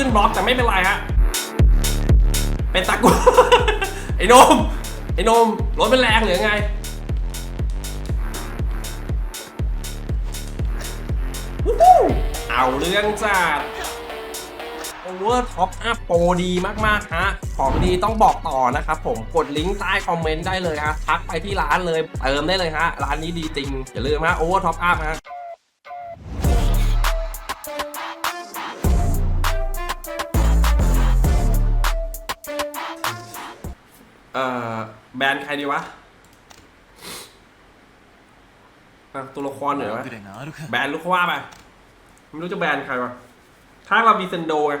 ขึ้นบล็อกแต่ไม่เป็นไรฮะ เป็นตากุไอ้นม ไอ้นมรถเป็นแรงหรือไงวู้ฮู้เอาเรื่องจัดโอเวอร์ท็อปอัพโปรดีมาก ๆ ฮะ ของดีต้องบอกต่อนะครับผมกดลิงก์ใต้คอมเมนต์ได้เลยฮะทักไปที่ร้านเลย เติมได้เลยฮะ ร้านนี้ดีจริง อย่าลืมฮะโอเวอร์ท็อปอัพฮะ แบนใครดีวะตัวละครเหนือวะแบนลูกว่าไปไม่รู้จะแบนใครวะถ้าเรามีเซนโดไง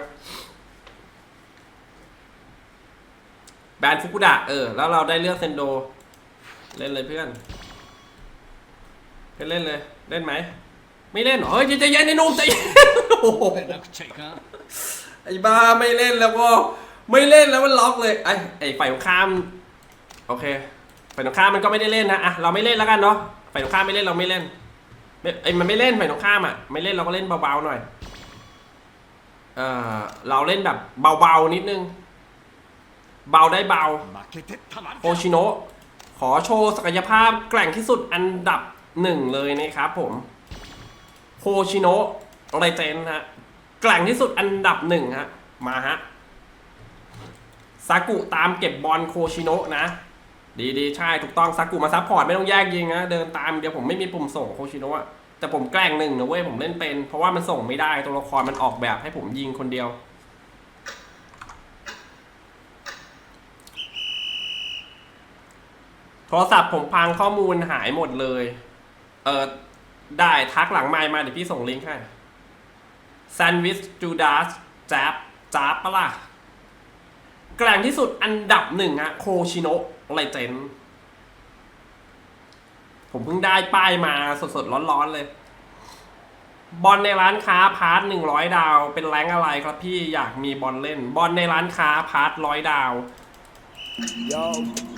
แบนฟุกุดะเออ แล้วเราได้เลือกเซนโด เล่นเลยเพื่อนเล่นเล่นเลย เล่นไหม ไม่เล่นเหรอเฮ้ยใจเย็นไอ้นุ่มใจเย็นโอ้โหไอ้บ้าไม่เล่นแล้วก็ไม่เล่นแล้วมันล็อกเลยไอ้ไอ้ฝ่ายข้าม โอเคฝ่ายตรงข้ามมันก็ไม่ได้เล่นนะอะเราไม่เล่นแล้วกันเนาะฝ่ายตรงข้ามไม่เล่นเราไม่เล่นไอ้มันไม่เล่นฝ่ายตรงข้ามอะไม่เล่นเราก็เล่นเบาๆหน่อยเอ่อเราเล่นแบบเบาๆนิดนึง เบาได้เบาโอชิโนะขอโชว์ศักยภาพแกร่งที่สุดอันดับหนึ่งเลยนะครับผมโคชิโนอะไรเจนฮะแกร่งที่สุดอันดับหนึ่งฮะมาฮะซากุตามเก็บบอลโคชิโนะนะ ดีดีใช่ถูกต้องซากุมาซัพพอร์ตไม่ต้องแยกยิงนะเดินตามเดี๋ยวผมไม่มีปุ่มส่งโคชิโนะแต่ผมแกล้งหนึ่งนะเว้ยผมเล่นเป็น เพราะว่ามันส่งไม่ได้ตัวละครมันออกแบบให้ผมยิงคนเดียว โทรศัพท์ผมพังข้อมูลหายหมดเลย เออได้ทักหลังไมค์มาเดี๋ยวพี่ส่งลิงก์ให้แซนด์วิชจูดาสจ๊บจ๊บปะล่ะแกร่งที่สุดอันดับหนึ่งฮะโคชิโนะ ไลเจนผมเพิ่งได้ป้ายมาสดๆ ร้อนๆ เลย บอลในร้านค้าพาร์ทหนึ่งร้อยดาว เป็นแรงอะไรครับพี่อยากมีบอลเล่น บอลในร้านค้าพาร์ทร้อยดาว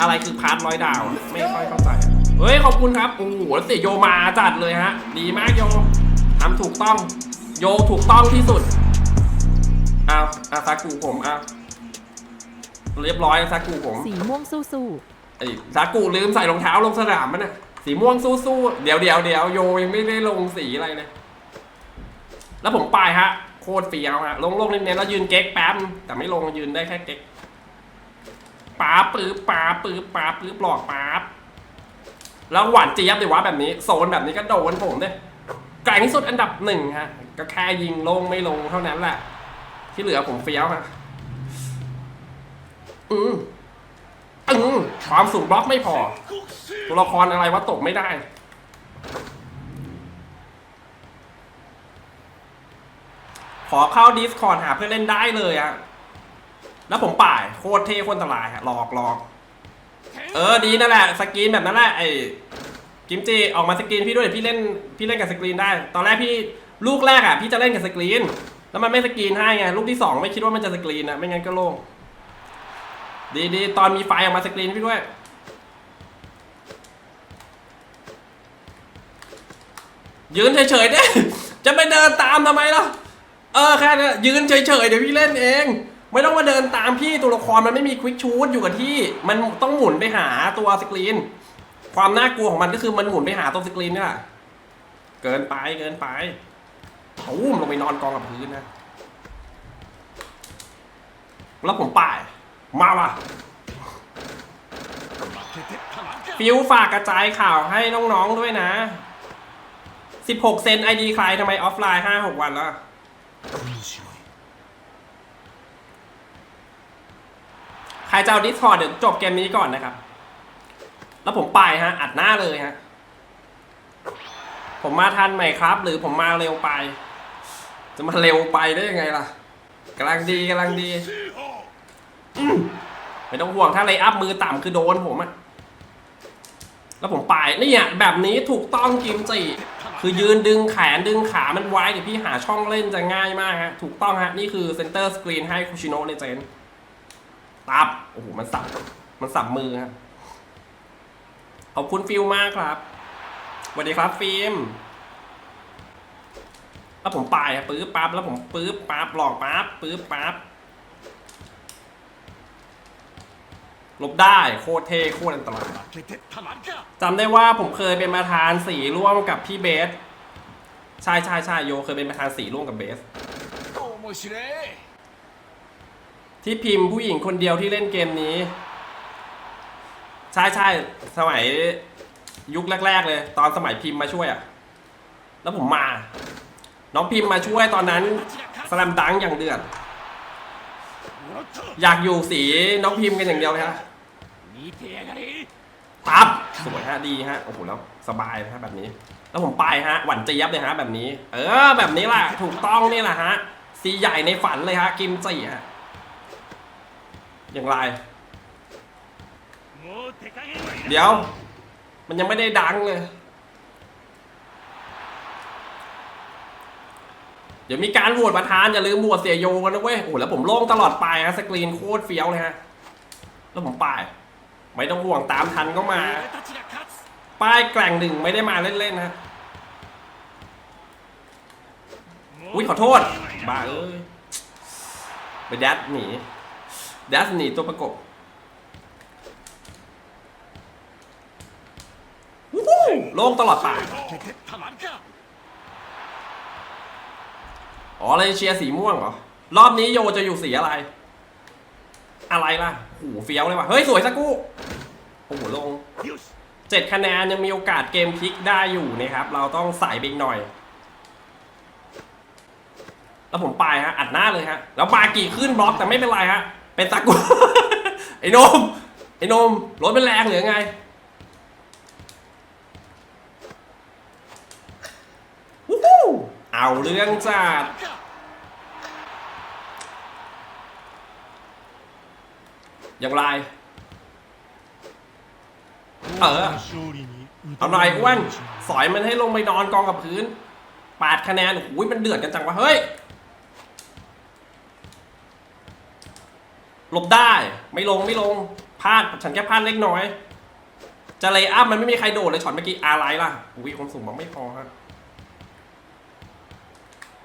อะไรคือพาร์ทร้อยดาว ไม่ค่อยเข้าใจ เฮ้ย ขอบคุณครับ โอ้โหแล้วเสียโยมาจัดเลยฮะ ดีมากโยทำถูกต้อง โยถูกต้องที่สุดอ้าวอาซากุผมอ้าว เรียบร้อยซากุผมสีม่วงสู้ไอ้ซากุลืมใส่รองเท้าลงสนามมันน่ะสีม่วงสู้ๆเดี๋ยวเดี๋ยวเดี๋ยวโยยังไม่ได้ลงสีอะไรเลยแล้วผมไปฮะ โคตรเฟี้ยวฮะลงลงเน้นๆแล้วยืนเก๊กแป๊บแต่ไม่ลงยืนได้แค่เก๊กป๊าบปื๊บป๊าบปื๊บป๊าบปื๊บหลอกป๊าบแล้วหวานเจี๊ยบเลยวะแบบนี้โซนแบบนี้ก็โดนผมเด้แกร่งที่สุดอันดับหนึ่งฮะ ก็แค่ยิงลงไม่ลงเท่านั้นแหละ ที่เหลือผมเฟี้ยวฮะ อืมอืมความสูงบล็อกไม่พอ ตัวละครอะไรวะตกไม่ได้ ขอเข้า Discord หาเพื่อนเล่นได้เลยอะแล้วผมป่าย โคตรเท่โคตรอันตรายอะหลอกหลอก เออดีนั่นแหละ สกรีนแบบนั้นแหละไอ้กิมจิออกมาสกรีนพี่ด้วยพี่เล่นพี่เล่นกับสกรีนได้ ตอนแรกพี่ลูกแรกอะพี่จะเล่นกับสกรีน แล้วมันไม่สกรีนให้ไงลูกที่สองไม่คิดว่ามันจะสกรีนนะไม่งั้นก็โล่ง ดีดีตอนมีไฟออกมาสกรีนพี่ด้วย ยืนเฉยๆเด้จะไปเดินตามทำไมล่ะ เออแค่นั้นยืนเฉยๆ เดี๋ยวพี่เล่นเอง ไม่ต้องมาเดินตามพี่ตัวละครมันไม่มีควิกชูดอยู่กับที่ มันต้องหมุนไปหาตัวสกรีน ความน่ากลัวของมันก็คือมันหมุนไปหาตัวสกรีนนี่แหละเกินไปเกินไปตูมลงไปนอนกองกับพื้นนะ แล้วผมป่าย มาว่ะ ฟิวฝากกระจายข่าวให้น้องๆด้วยนะ 16 เซนไอดีใครทำไมออฟไลน์ 5-6 วันแล้วใครจะเอาดิสคอร์ดเดี๋ยวจบเกมนี้ก่อนนะครับ แล้วผมไปฮะ อัดหน้าเลยฮะ ผมมาทันไหมครับ หรือผมมาเร็วไป จะมาเร็วไปได้ยังไงล่ะกำลังดีกำลังดี ไม่ต้องห่วงถ้าเลย์อัพมือต่ำคือโดนผมอะแล้วผมไปเนี่ยแบบนี้ถูกต้องกิมจิคือยืนดึงแขนดึงขามันไว้เดี๋ยวพี่หาช่องเล่นจะง่ายมากฮะถูกต้องฮะ นี่คือเซนเตอร์สกรีนให้คุชิโนะเลเจนตับ โอ้โห มันสับ มันสับมือครับขอบคุณฟิลมากครับสวัสดีครับฟิล์มแล้วผมไปอะปื๊บปั๊บแล้วผมปื๊บปั๊บหลอกปั๊บปื๊บปั๊บ ลบได้โคตรเท่โคตรอันตรายจำได้ว่าผมเคยเป็นประธานสีร่วมกับพี่เบสใช่ใช่ใช่โยเคยเป็นประธานสีร่วมกับเบส ที่พิมพ์ผู้หญิงคนเดียวที่เล่นเกมนี้ ใช่ใช่สมัยยุคแรก ๆ เลย ตอนสมัยพิมพ์มาช่วยอะแล้วผมมา น้องพิมพ์มาช่วยตอนนั้นสลัมดังอย่างเดือดอยากอยู่สีน้องพิมพ์กันอย่างเดียวเลยฮะ ปั๊บสวยฮะดีฮะโอ้โหแล้วสบายฮะแบบนี้ แล้วผมไปฮะหวั่นเจี๊ยบเลยฮะแบบนี้ เออ แบบนี้แหละถูกต้องนี่แหละฮะสีใหญ่ในฝันเลยฮะกิมจีฮะอย่างไร เดี๋ยว มันยังไม่ได้ดังเลย เดี๋ยวมีการโหวตประธานอย่าลืมโหวตเสียโยกันนะเว้ยโอ้แล้วผมโล่งตลอดไปฮะสกรีนโคตรเฟี้ยวเลยฮะ แล้วผมไป ไม่ต้องห่วงตามทันก็มา ป้ายแกล่งหนึ่งไม่ได้มาเล่นๆนะอุ้ยขอโทษ บ้าเอ้ยไปดัดหนีดัดหนีตัวประกบโล่งตลอดปากอ๋อเลยเชียร์สีม่วงเหรอ รอบนี้โยจะอยู่สีอะไร อะไรล่ะหูเฟี้ยวเลยว่ะ เฮ้ย สวยสักกู โอ้โหลงเจ็ดคะแนนยังมีโอกาสเกมพลิกได้อยู่นะครับ เราต้องใส่ไปอีกหน่อย แล้วผมไปฮะ อัดหน้าเลยฮะ แล้วบากี่ขึ้นบล็อกแต่ไม่เป็นไรฮะ เป็นตะกุไอ้นม ไอ้นมรถเป็นแรงหรือไงเอาเรื่องจัดอย่างไร เอออะไรอ้วนสอยมันให้ลงไปนอนกองกับพื้นปาดคะแนนโอ้ยมันเดือดกันจังวะเฮ้ยหลบได้ไม่ลงไม่ลงพลาดฉันแค่พลาดเล็กน้อย จะเลยอัพมันไม่มีใครโดดเลยช็อตเมื่อกี้อะไรล่ะอุ้ยคนสูงมันไม่พอฮะ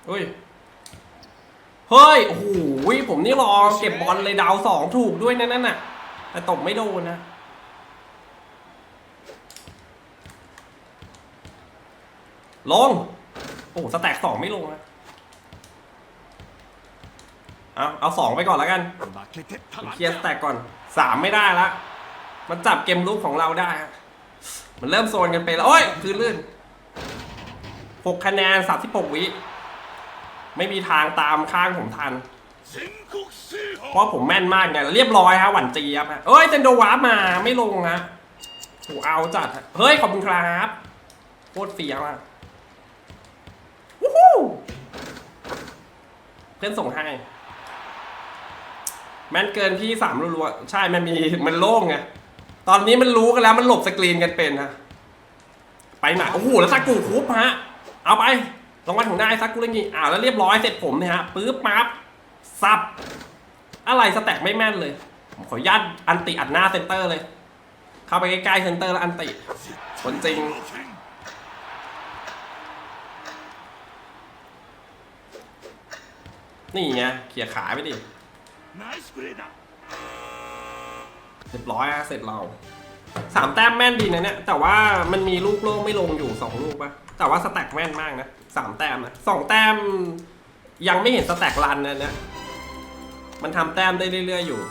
เฮ้ยเฮ้ยโอ้ยผมนี่รอเก็บบอลเลยดาวสองถูกด้วยนั่นน่ะแต่ตกไม่โดนนะ ลง โอ้สแต็กสองไม่ลงนะเอาเอาสองไปก่อนแล้วกันเคลียร์สแต็กก่อนสามไม่ได้ละมันจับเกมลูกของเราได้ มันเริ่มโซนกันไปแล้ว โอ้ยพื้นลื่นหกคะแนนสามสิบหกวิ ไม่มีทางตามข้างผมทัน เพราะผมแม่นมากไงเรียบร้อยฮะหวั่นจีครับเอ้ยเจนโดวาร์มาไม่ลงฮะถูเอาจัด เฮ้ย ขอบคุณครับโคตรเสียวอะ เพื่อนส่งให้ แม่นเกินพี่สามรัวๆใช่มันมีมันโล่งไงตอนนี้มันรู้กันแล้วมันหลบสกรีนกันเป็นฮะไปไหนโอ้โหแล้วซากุคุบฮะ เอาไปรางวัลของนายซากุเรงิอ่าแล้วเรียบร้อยเสร็จผมเนี่ยฮะปื๊บปั๊บซับอะไรสแต็กไม่แม่นเลยผมขออนุญาตอันติอัดหน้าเซนเตอร์เลย เข้าไปใกล้ๆเซนเตอร์แล้วอันติคนจริง นี่ไงเขี่ยขาไปดิเรียบร้อยอะเสร็จเราสามแต้มแม่นดีนะเนี่ย แต่ว่ามันมีลูกโล่ไม่ลงอยู่สองลูกปะแต่ว่าสแต็กแม่นมากนะสามแต้มนะสองแต้ม ยังไม่เห็นสแต็กรันนะเนี่ยมันทำแต้มได้เรื่อย ๆ อยู่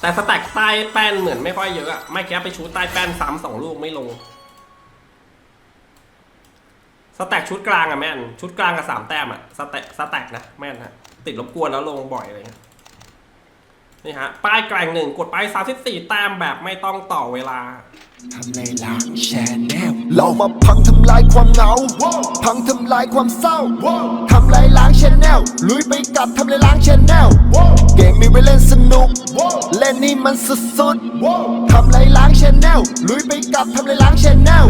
แต่สแต็กใต้แป้นเหมือนไม่ค่อยเยอะอะไม่แค่ไปชูใต้แป้นสามสองลูกไม่ลง สแต็กชุดกลางอะแม่น ชุดกลางกับสามแต้มอะสแต็กสแต็กนะแม่นฮะติดรบกวนแล้วลงบ่อยอะไรเงี้ยนี่ฮะ ป้ายแกร่งหนึ่งกดไป34แต้มแบบไม่ต้องต่อเวลาทำในล้างแชนแนลเรามาพังทำลายความเหงา พังทำลายความเศร้า ทำลายล้างแชแนลลุยไปกับทำลายล้างแชแนลเกมมีไว้เล่นสนุก เล่นนี่มันสุดๆทำลายล้างแชแนลลุยไปกับทำลายล้างแชแนล